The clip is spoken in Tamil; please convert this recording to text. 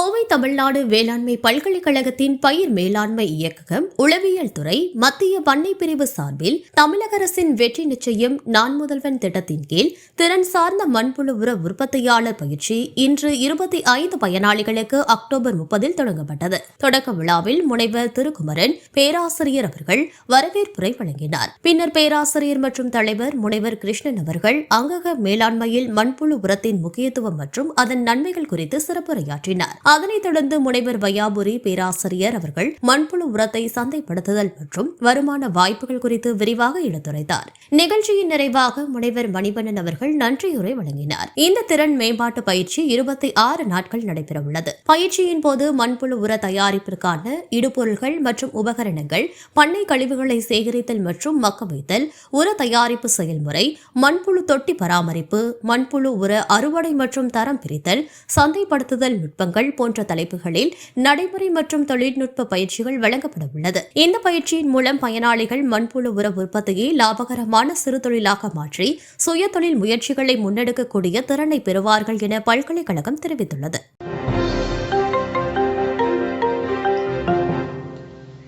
கோவை தமிழ்நாடு வேளாண்மை பல்கலைக்கழகத்தின் பயிர் மேலாண்மை இயக்ககம் உளவியல் துறை மத்திய பண்ணை பிரிவு சார்பில் தமிழக அரசின் வெற்றி நிச்சயம் நான் முதல்வன் திட்டத்தின் கீழ் திறன் சார்ந்த மண்புழு உர உற்பத்தியாளர் பயிற்சி இன்று இருபத்தி ஐந்து பயனாளிகளுக்கு அக்டோபர் முப்பதில் தொடங்கப்பட்டது. தொடக்க விழாவில் முனைவர் திருக்குமரன் பேராசிரியர் அவர்கள் வரவேற்புரை வழங்கினார். பின்னர் பேராசிரியர் மற்றும் தலைவர் முனைவர் கிருஷ்ணன் அவர்கள் அங்கக மேலாண்மையில் மண்புழு உரத்தின் முக்கியத்துவம் மற்றும் அதன் நன்மைகள் குறித்து சிறப்புரையாற்றினார். அதனைத் தொடர்ந்து முனைவர் வையாபுரி பேராசிரியர் அவர்கள் மண்புழு உரத்தை சந்தைப்படுத்துதல் மற்றும் வருமான வாய்ப்புகள் குறித்து விரிவாக எடுத்துரைத்தார். நிகழ்ச்சியின் நிறைவாக முனைவர் மணிவண்ணன் அவர்கள் நன்றியுரை வழங்கினார். இந்த திறன் மேம்பாட்டு பயிற்சி இருபத்தி ஆறு நாட்கள் நடைபெறவுள்ளது. பயிற்சியின் போது மண்புழு உர தயாரிப்பிற்கான இடுபொருள்கள் மற்றும் உபகரணங்கள் பண்ணை கழிவுகளை சேகரித்தல் மற்றும் மக்க வைத்தல் உர தயாரிப்பு செயல்முறை மண்புழு தொட்டி பராமரிப்பு மண்புழு உர அறுவடை மற்றும் தரம் பிரித்தல் சந்தைப்படுத்துதல் நுட்பங்கள் போன்ற தலைப்புகளில் நடைமுறை மற்றும் தொழில்நுட்ப பயிற்சிகள் வழங்கப்பட உள்ளது இந்த பயிற்சியின் மூலம் பயனாளிகள் மண்புழு உர உற்பத்தியை லாபகரமான சிறு தொழிலாக மாற்றி சுய தொழில் முயற்சிகளை முன்னெடுக்கக்கூடிய திறனை பெறுவார்கள் என பல்கலைக்கழகம் தெரிவித்துள்ளது.